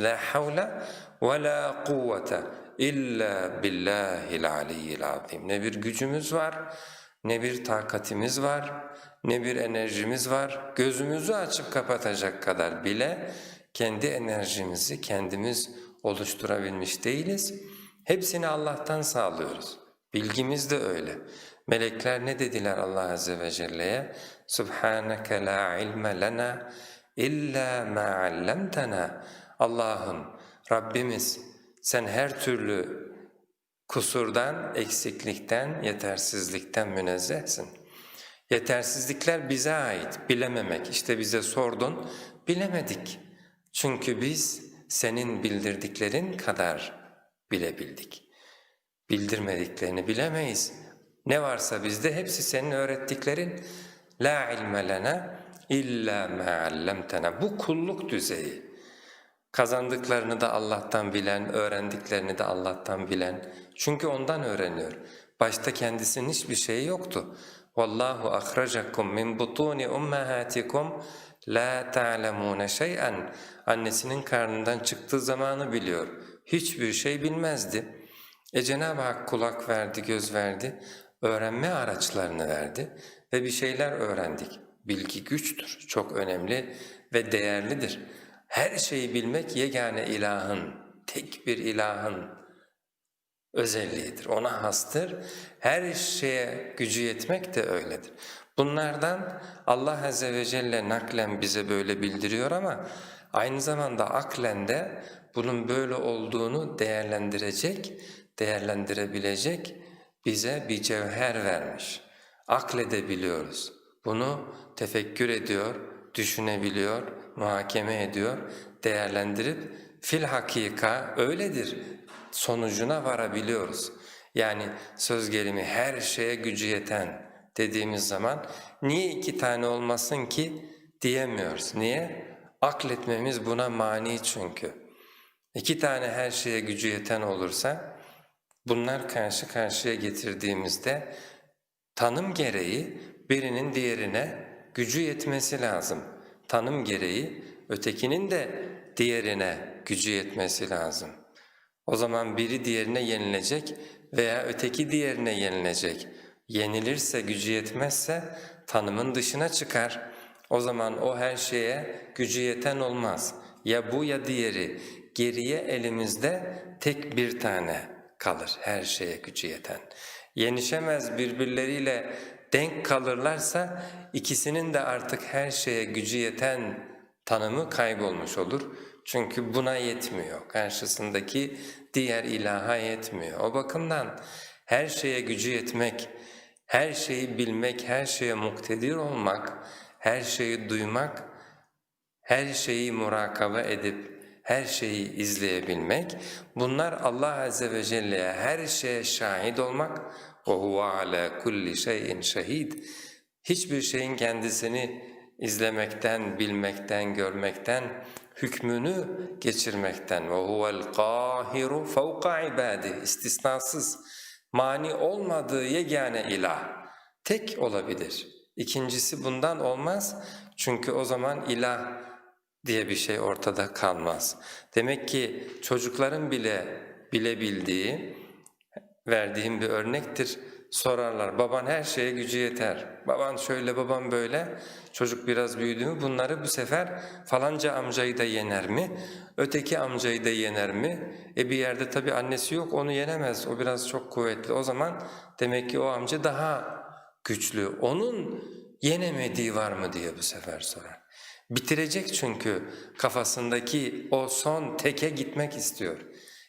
La havle ve la kuvvete illa billahil aliyyil azim. Ne bir gücümüz var, ne bir takatimiz var, ne bir enerjimiz var. Gözümüzü açıp kapatacak kadar bile kendi enerjimizi kendimiz oluşturabilmiş değiliz. Hepsini Allah'tan sağlıyoruz. Bilgimiz de öyle. Melekler ne dediler Allah Azze ve Celle'ye? Subhaneke la ilme lena illa ma allamtana. Allah'ım, Rabbimiz sen her türlü kusurdan, eksiklikten, yetersizlikten münezzehsin. Yetersizlikler bize ait, bilememek. İşte bize sordun, bilemedik. Çünkü biz senin bildirdiklerin kadar bilebildik. Bildirmediklerini bilemeyiz. Ne varsa bizde hepsi senin öğrettiklerin. La ilme lena illa ma allamtana. Bu kulluk düzeyi. Kazandıklarını da Allah'tan bilen, öğrendiklerini de Allah'tan bilen. Çünkü ondan öğreniyor. Başta kendisinin hiçbir şeyi yoktu. Vallahu akhrajakum min butuni ummahatikum la ta'lemuna şey'en. Annesinin karnından çıktığı zamanı biliyor. Hiçbir şey bilmezdi. E Cenab-ı Hak kulak verdi, göz verdi, öğrenme araçlarını verdi ve bir şeyler öğrendik. Bilgi güçtür, çok önemli ve değerlidir. Her şeyi bilmek yegane ilahın, tek bir ilahın özelliğidir, ona hastır. Her şeye gücü yetmek de öyledir. Bunlardan Allah Azze ve Celle naklen bize böyle bildiriyor ama aynı zamanda aklen de bunun böyle olduğunu değerlendirecek, değerlendirebilecek bize bir cevher vermiş. Akledebiliyoruz. Bunu tefekkür ediyor, düşünebiliyor, muhakeme ediyor, değerlendirip fil hakika öyledir sonucuna varabiliyoruz. Yani söz gelimi her şeye gücü yeten dediğimiz zaman niye iki tane olmasın ki diyemiyoruz. Niye? Akletmemiz buna mani çünkü. İki tane her şeye gücü yeten olursa bunlar karşı karşıya getirdiğimizde tanım gereği birinin diğerine gücü yetmesi lazım. Tanım gereği ötekinin de diğerine gücü yetmesi lazım. O zaman biri diğerine yenilecek veya öteki diğerine yenilecek. Yenilirse gücü yetmezse tanımın dışına çıkar. O zaman o her şeye gücü yeten olmaz. Ya bu ya diğeri. Geriye elimizde tek bir tane kalır her şeye gücü yeten. Yenişemez birbirleriyle denk kalırlarsa ikisinin de artık her şeye gücü yeten tanımı kaybolmuş olur. Çünkü buna yetmiyor. Karşısındaki diğer ilaha yetmiyor. O bakımdan her şeye gücü yetmek, her şeyi bilmek, her şeye muktedir olmak, her şeyi duymak, her şeyi murakabe edip her şeyi izleyebilmek, bunlar Allah Azze ve Celle'ye her şeye şahit olmak, وَهُوَ عَلَى كُلِّ شَيْءٍ şahid. Hiçbir şeyin kendisini izlemekten, bilmekten, görmekten, hükmünü geçirmekten وَهُوَ الْقَاهِرُ فَوْقَ عِبَادِهِ istisnasız, mani olmadığı yegane ilah, tek olabilir. İkincisi bundan olmaz çünkü o zaman ilah diye bir şey ortada kalmaz. Demek ki çocukların bile bilebildiği, verdiğim bir örnektir. Sorarlar, baban her şeye gücü yeter, baban şöyle, baban böyle. Çocuk biraz büyüdü mü bunları bu sefer falanca amcayı da yener mi, öteki amcayı da yener mi? E bir yerde tabii annesi yok, onu yenemez, o biraz çok kuvvetli. O zaman demek ki o amca daha güçlü, onun yenemediği var mı diye bu sefer sorar. Bitirecek çünkü kafasındaki o son teke gitmek istiyor.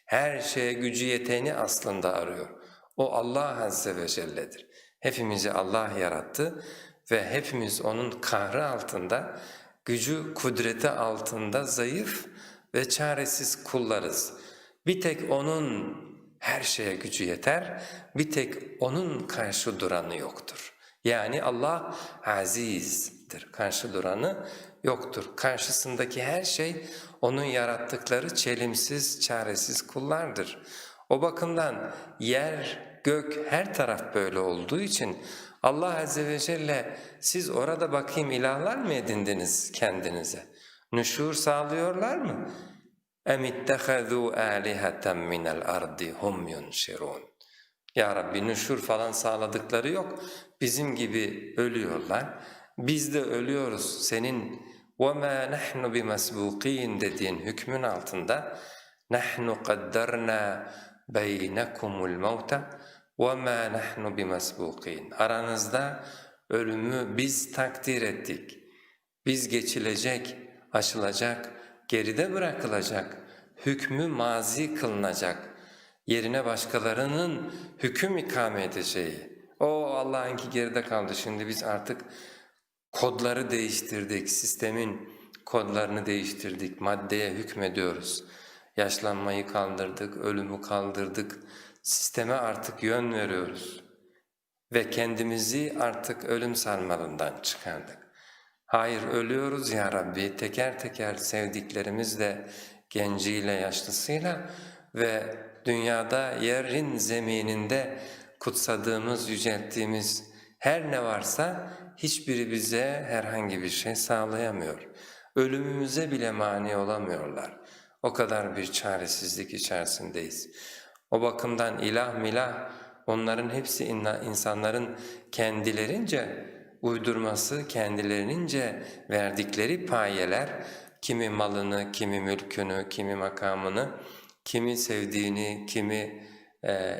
Her şeye gücü yeteni aslında arıyor. O Allah Azze ve Celle'dir. Hepimizi Allah yarattı ve hepimiz O'nun kahrı altında, gücü, kudreti altında zayıf ve çaresiz kullarız. Bir tek O'nun her şeye gücü yeter, bir tek O'nun karşı duranı yoktur. Yani Allah azizdir, karşı duranı yoktur. Karşısındaki her şey O'nun yarattıkları çelimsiz, çaresiz kullardır. O bakımdan yer, gök, her taraf böyle olduğu için Allah Azze ve Celle siz orada bakayım ilahlar mı edindiniz kendinize? Nüşur sağlıyorlar mı? اَمْ اتَّخَذُوا آلِهَةً مِنَ الْأَرْضِ هُمْ يُنْشِرُونَ Ya Rabbi nüşur falan sağladıkları yok. Bizim gibi ölüyorlar. Biz de ölüyoruz. Senin وَمَا نَحْنُ بِمَسْبُوقِينَ dediğin hükmün altında نَحْنُ قَدَّرْنَا بَيْنَكُمُ الْمَوْتَ وَمَا نَحْنُ بِمَسْبُوقِينَ Aranızda ölümü biz takdir ettik. Biz geçilecek, aşılacak, geride bırakılacak, hükmü mazi kılınacak, yerine başkalarının hüküm ikame edeceği. O Allah'ınki geride kaldı şimdi biz artık kodları değiştirdik, sistemin kodlarını değiştirdik, maddeye hükmediyoruz. Yaşlanmayı kaldırdık, ölümü kaldırdık, sisteme artık yön veriyoruz. Ve kendimizi artık ölüm sarmalından çıkardık. Hayır ölüyoruz ya Rabbi teker teker sevdiklerimizle, genciyle, yaşlısıyla ve dünyada yerin zemininde kutsadığımız, yücelttiğimiz her ne varsa hiçbiri bize herhangi bir şey sağlayamıyor. Ölümümüze bile mani olamıyorlar. O kadar bir çaresizlik içerisindeyiz. O bakımdan ilah milah onların hepsi insanların kendilerince uydurması, kendilerince verdikleri payeler, kimi malını, kimi mülkünü, kimi makamını, kimi sevdiğini, kimi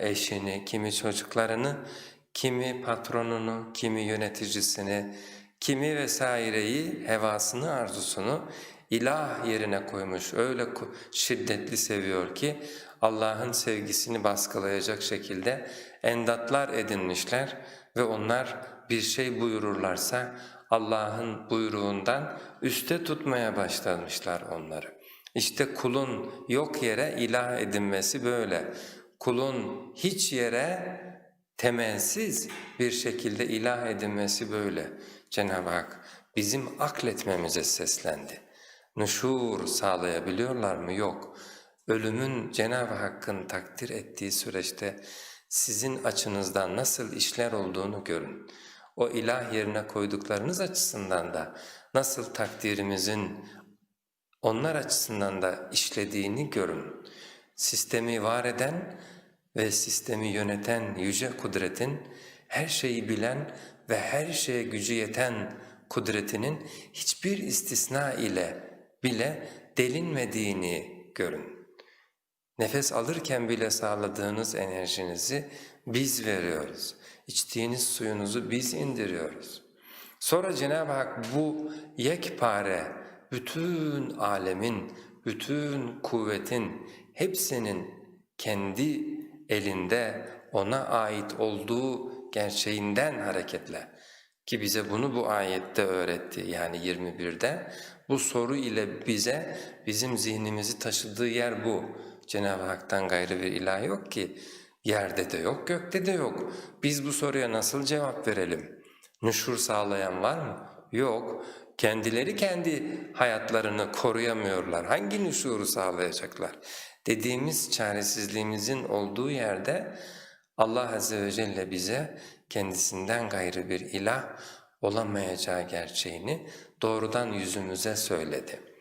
eşini, kimi çocuklarını, kimi patronunu, kimi yöneticisini, kimi vesaireyi, hevasını, arzusunu ilah yerine koymuş. Öyle şiddetli seviyor ki Allah'ın sevgisini baskılayacak şekilde endatlar edinmişler ve onlar bir şey buyururlarsa Allah'ın buyruğundan üste tutmaya başlamışlar onları. İşte kulun yok yere ilah edinmesi böyle. Kulun hiç yere temelsiz bir şekilde ilah edinmesi böyle. Cenab-ı Hak bizim akletmemize seslendi. Nuşur sağlayabiliyorlar mı? Yok. Ölümün Cenab-ı Hakk'ın takdir ettiği süreçte sizin açınızdan nasıl işler olduğunu görün. O ilah yerine koyduklarınız açısından da nasıl takdirimizin onlar açısından da işlediğini görün. Sistemi var eden ve sistemi yöneten yüce kudretin, her şeyi bilen ve her şeye gücü yeten kudretinin hiçbir istisna ile bile delinmediğini görün. Nefes alırken bile sağladığınız enerjinizi biz veriyoruz. İçtiğiniz suyunuzu biz indiriyoruz. Sonra Cenab-ı Hak bu yekpare bütün alemin, bütün kuvvetin hepsinin kendi elinde ona ait olduğu gerçeğinden hareketle ki bize bunu bu ayette öğretti yani 21'de bu soru ile bize bizim zihnimizi taşıdığı yer bu. Cenab-ı Hak'tan gayrı bir ilah yok ki yerde de yok gökte de yok. Biz bu soruya nasıl cevap verelim? Nüşur sağlayan var mı? Yok. Kendileri kendi hayatlarını koruyamıyorlar. Hangi nüşuru sağlayacaklar? Dediğimiz çaresizliğimizin olduğu yerde Allah Azze ve Celle bize kendisinden gayrı bir ilah olamayacağı gerçeğini doğrudan yüzümüze söyledi.